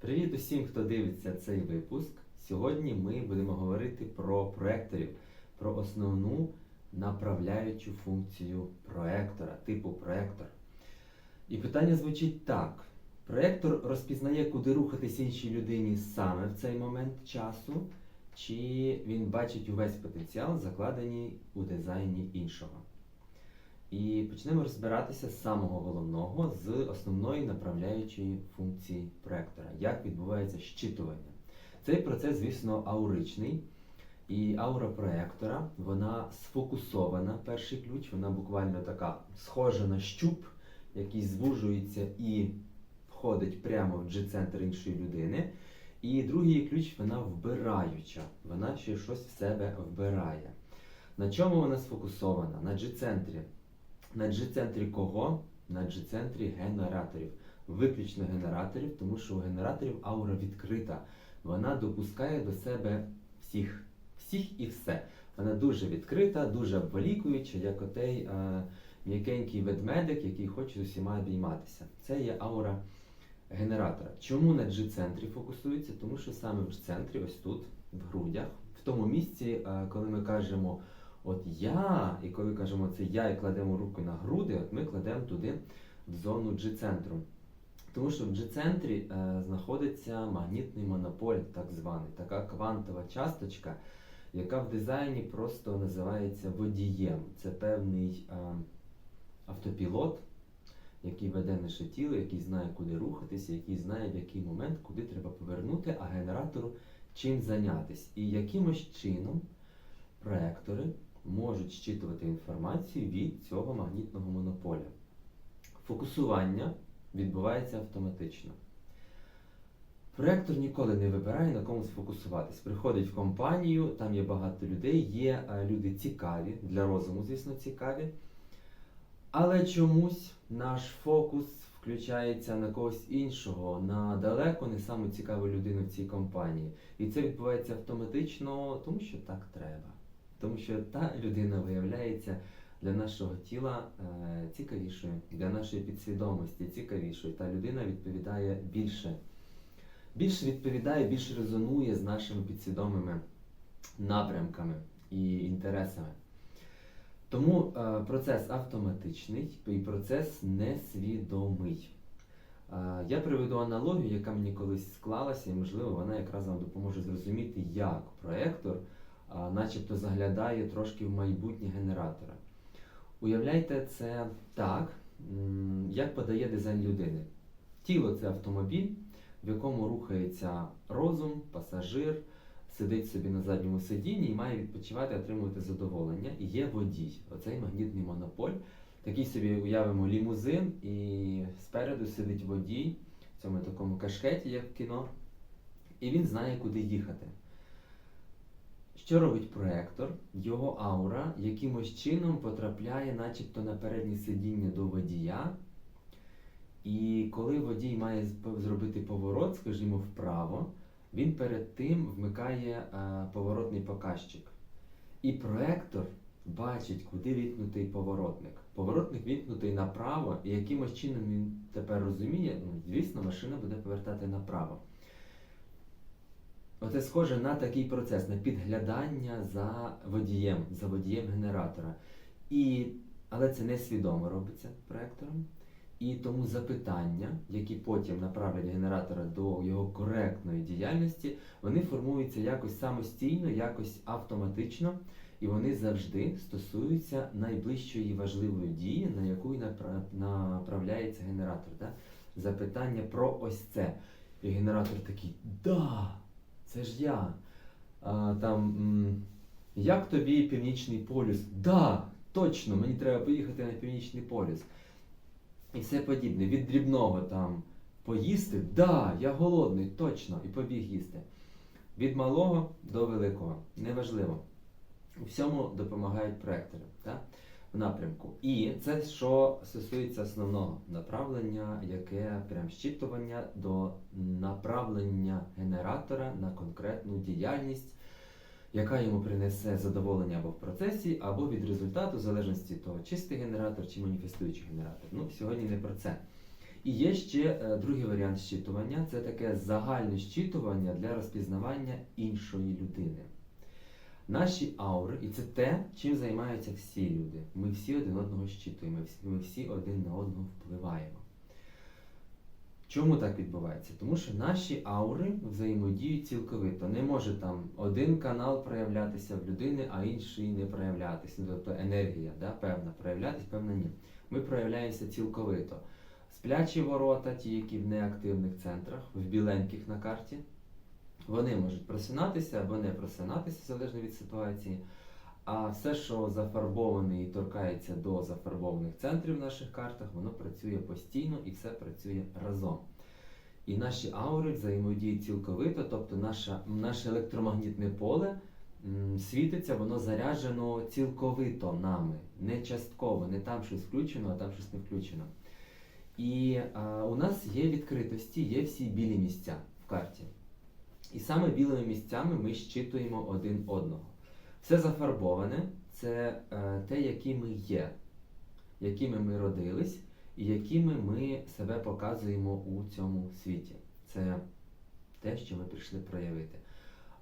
Привіт усім, хто дивиться цей випуск. Сьогодні ми будемо говорити про проекторів, про основну направляючу функцію проектора, типу проектор. І питання звучить так: проектор розпізнає, куди рухатись іншій людині саме в цей момент часу, чи він бачить увесь потенціал, закладений у дизайні іншого. І почнемо розбиратися з самого головного, з основної направляючої функції проектора, як відбувається щитування. Цей процес, звісно, ауричний. І аура проектора, вона сфокусована, перший ключ, вона буквально така схожа на щуп, який звужується і входить прямо в G-центр іншої людини. І другий ключ, вона вбираюча, вона ще щось в себе вбирає. На чому вона сфокусована? На G-центрі. На G-центрі кого? На G-центрі генераторів. Виключно генераторів, тому що у генераторів аура відкрита. Вона допускає до себе всіх, всіх і все. Вона дуже відкрита, дуже обволікуюча, як отей е, м'якенький ведмедик, який хоче з усіма обійматися. Це є аура генератора. Чому на G-центрі фокусується? Тому що саме в G-центрі, ось тут, в грудях, в тому місці, е, коли ми кажемо от я, і коли кажемо це я і кладемо руку на груди, от ми кладемо туди в зону G-центру. Тому що в G-центрі е, знаходиться магнітний монополь, так званий, така квантова часточка, яка в дизайні просто називається водієм. Це певний е, автопілот, який веде наше тіло, який знає, куди рухатися, який знає, в який момент, куди треба повернути, а генератору чим зайнятися. І якимось чином проектори можуть щитувати інформацію від цього магнітного монополя. Фокусування відбувається автоматично. Проектор ніколи не вибирає на кому сфокусуватись. Приходить в компанію, там є багато людей, є е, люди цікаві, для розуму, звісно, цікаві. Але чомусь наш фокус включається на когось іншого, на далеко не саму цікаву людину в цій компанії. І це відбувається автоматично, тому що так треба. Тому що та людина виявляється для нашого тіла е, цікавішою, для нашої підсвідомості цікавішою. Та людина відповідає більше. Більше відповідає, більше резонує з нашими підсвідомими напрямками і інтересами. Тому е, процес автоматичний і процес несвідомий. Е, я приведу аналогію, яка мені колись склалася, і можливо вона якраз вам допоможе зрозуміти, як проектор начебто заглядає трошки в майбутнє генератора. Уявляйте це так, як подає дизайн людини. Тіло це автомобіль, в якому рухається розум, пасажир, сидить собі на задньому сидінні і має відпочивати, отримувати задоволення. І є водій, оцей магнітний монополь. Такий собі уявимо лімузин, і спереду сидить водій в цьому такому кашкеті, як в кіно, і він знає, куди їхати. Що робить проектор? Його аура якимось чином потрапляє, начебто, на переднє сидіння до водія. І коли водій має зробити поворот, скажімо, вправо, він перед тим вмикає е, поворотний показчик. І проектор бачить, куди вімкнутий поворотник. Поворотник вімкнутий направо, і якимось чином він тепер розуміє, ну, звісно, машина буде повертати направо. Оце схоже на такий процес, на підглядання за водієм, за водієм генератора. І, але це несвідомо робиться проектором. І тому запитання, які потім направлять генератора до його коректної діяльності, вони формуються якось самостійно, якось автоматично, і вони завжди стосуються найближчої важливої дії, на яку направляється генератор. Да? Запитання про ось це. І генератор такий, да, це ж я. А, там, як тобі північний полюс? Да, точно, мені треба поїхати на північний полюс. І все подібне. Від дрібного там поїсти, да, я голодний, точно, і побіг їсти. Від малого до великого. Неважливо. У всьому допомагають проектори так? Напрямку. І це що стосується основного направлення, яке прям щитування до направлення генератора на конкретну діяльність, яка йому принесе задоволення або в процесі, або від результату, в залежності того, чистий генератор чи маніфестуючий генератор. Ну, сьогодні не про це. І є ще е, другий варіант щитування це таке загальне щитування для розпізнавання іншої людини. Наші аури, і це те, чим займаються всі люди. Ми всі один одного щитуємо, ми всі- один на одного впливаємо. Чому так відбувається? Тому що наші аури взаємодіють цілковито. Не може там один канал проявлятися в людини, а інший не проявлятися. Ну, Тобто енергія да, певна проявлятися, певна ні. Ми проявляємося цілковито. Сплячі ворота, ті, які в неактивних центрах, в біленьких на карті, вони можуть просинатися або не просинатися, залежно від ситуації. А все, що зафарбоване і торкається до зафарбованих центрів в наших картах, воно працює постійно і все працює разом. І наші аури взаємодіють цілковито, тобто наша, наше електромагнітне поле світиться, воно заряджено цілковито нами, не частково, не там щось включено, а там щось не включено. І а, у нас є відкритості, є всі білі місця в карті. І саме білими місцями ми щитуємо один одного. Все зафарбоване це е, те, які ми є, якими ми родились і якими ми себе показуємо у цьому світі. Це те, що ми прийшли проявити.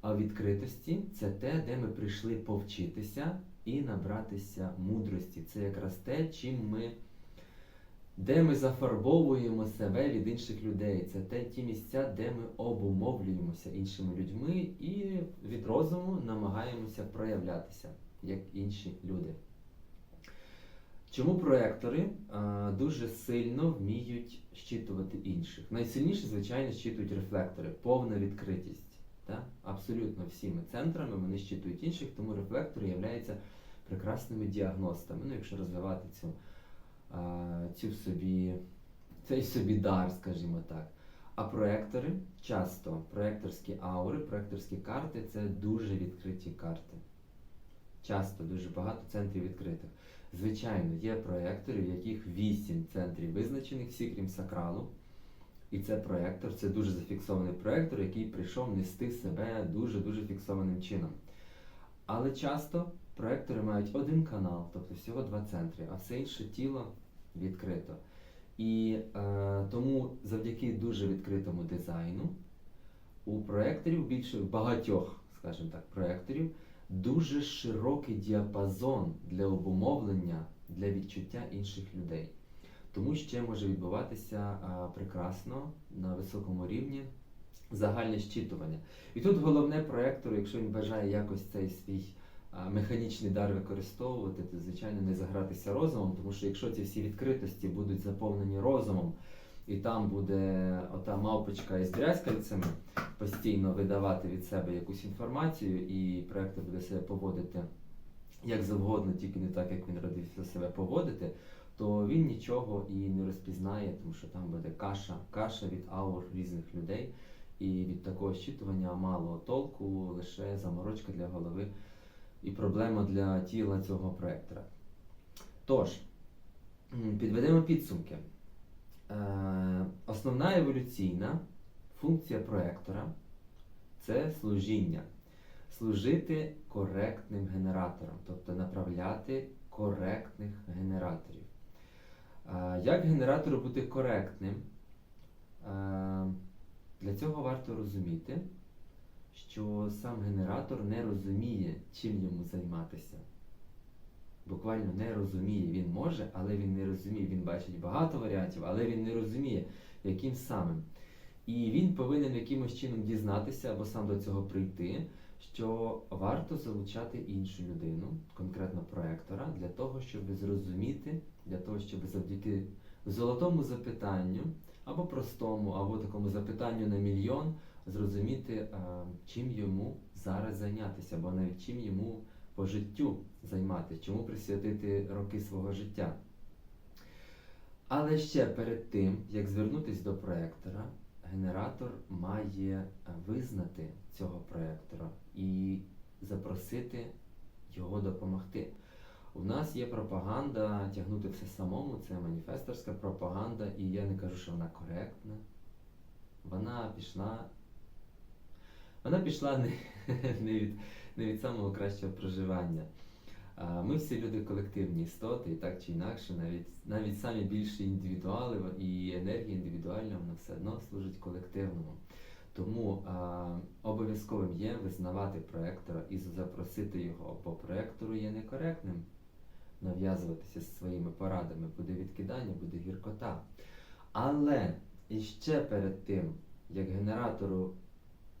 А відкритості це те, де ми прийшли повчитися і набратися мудрості. Це якраз те, чим ми, де ми зафарбовуємо себе від інших людей. Це те, ті місця, де ми обумовлюємося іншими людьми і від розуму намагаємося проявлятися як інші люди. Чому проектори а, дуже сильно вміють щитувати інших? Найсильніше, звичайно, щитують рефлектори, повна відкритість. Так? Абсолютно всіми центрами вони щитують інших, тому рефлектори являються прекрасними діагностами. Ну, якщо розвивати цю, цю собі, цей собі дар, скажімо так. А проектори часто проекторські аури, проекторські карти це дуже відкриті карти. Часто дуже багато центрів відкритих. Звичайно, є проектори, в яких 8 центрів визначених, всі крім сакралу. І це проектор, це дуже зафіксований проектор, який прийшов нести себе дуже-дуже фіксованим чином. Але часто проектори мають один канал, тобто всього два центри, а все інше тіло відкрито. І е, тому завдяки дуже відкритому дизайну у проекторів більше багатьох, скажімо так, проекторів дуже широкий діапазон для обумовлення, для відчуття інших людей. Тому ще може відбуватися а, прекрасно на високому рівні загальне щитування. І тут головне проектору, якщо він бажає якось цей свій механічний дар використовувати, то звичайно не загратися розумом, тому що якщо ці всі відкритості будуть заповнені розумом, і там буде ота мавпочка із брязкальцями постійно видавати від себе якусь інформацію, і проектор буде себе поводити як завгодно, тільки не так, як він родився себе поводити, то він нічого і не розпізнає, тому що там буде каша, каша від аур різних людей. І від такого щитування мало толку, лише заморочка для голови і проблема для тіла цього проектора. Тож, підведемо підсумки. Е, Основна еволюційна функція проектора це служіння. Служити коректним генераторам, тобто направляти коректних генераторів. Е, Як генератору бути коректним? Е, Для цього варто розуміти, що сам генератор не розуміє, чим йому займатися. Буквально не розуміє. Він може, але він не розуміє. Він бачить багато варіантів, але він не розуміє, яким самим. І він повинен якимось чином дізнатися або сам до цього прийти, що варто залучати іншу людину, конкретно проектора, для того, щоб зрозуміти, для того, щоб завдяки золотому запитанню, або простому, або такому запитанню на мільйон, зрозуміти, чим йому зараз зайнятися, або навіть чим йому по життю займатися, чому присвятити роки свого життя. Але ще перед тим, як звернутися до проектора, генератор має е, визнати цього проектора і запросити його допомогти. У нас є пропаганда тягнути все самому, це маніфесторська пропаганда, і я не кажу, що вона коректна. Вона пішла. Вона пішла не, не, від, не від самого кращого проживання. Ми всі люди колективні істоти, і так чи інакше, навіть навіть самі більші індивідуали і енергія індивідуальна, вона все одно служить колективному. Тому обов'язковим є визнавати проектора і запросити його, бо проектору є некоректним нав'язуватися зі своїми порадами, буде відкидання, буде гіркота. Але іще перед тим, як генератору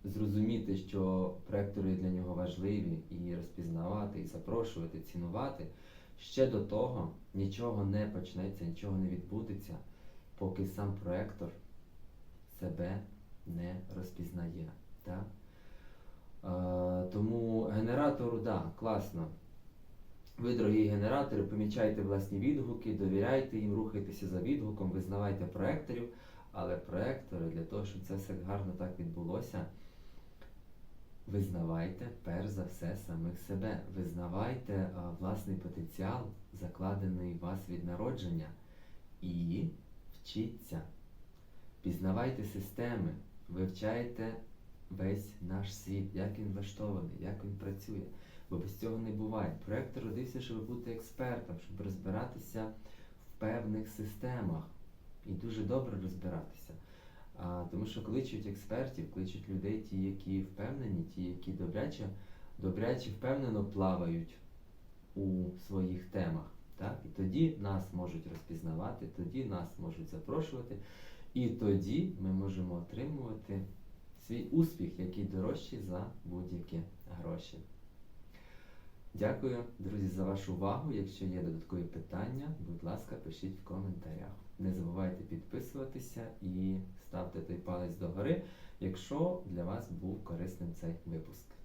зрозуміти, що проектори для нього важливі, і розпізнавати, і запрошувати, цінувати, ще до того нічого не почнеться, нічого не відбудеться, поки сам проектор себе не розпізнає. Так? Е, тому генератору, да, класно. Ви, дорогі генератори, помічайте власні відгуки, довіряйте їм, рухайтеся за відгуком, визнавайте проекторів, але проектори для того, щоб це все гарно так відбулося, визнавайте перш за все самих себе. Визнавайте а, власний потенціал, закладений в вас від народження, і вчіться. Пізнавайте системи, вивчайте весь наш світ, як він влаштований, як він працює. Бо без цього не буває. Проектор родився, щоб бути експертом, щоб розбиратися в певних системах і дуже добре розбиратися. А, тому що кличуть експертів, кличуть людей, ті, які впевнені, ті, які добряче, добряче впевнено плавають у своїх темах. Так? І тоді нас можуть розпізнавати, тоді нас можуть запрошувати, і тоді ми можемо отримувати свій успіх, який дорожчий за будь-які гроші. Дякую, друзі, за вашу увагу. Якщо є додаткові питання, будь ласка, пишіть в коментарях. Не забувайте підписуватися і ставте той палець догори, якщо для вас був корисним цей випуск.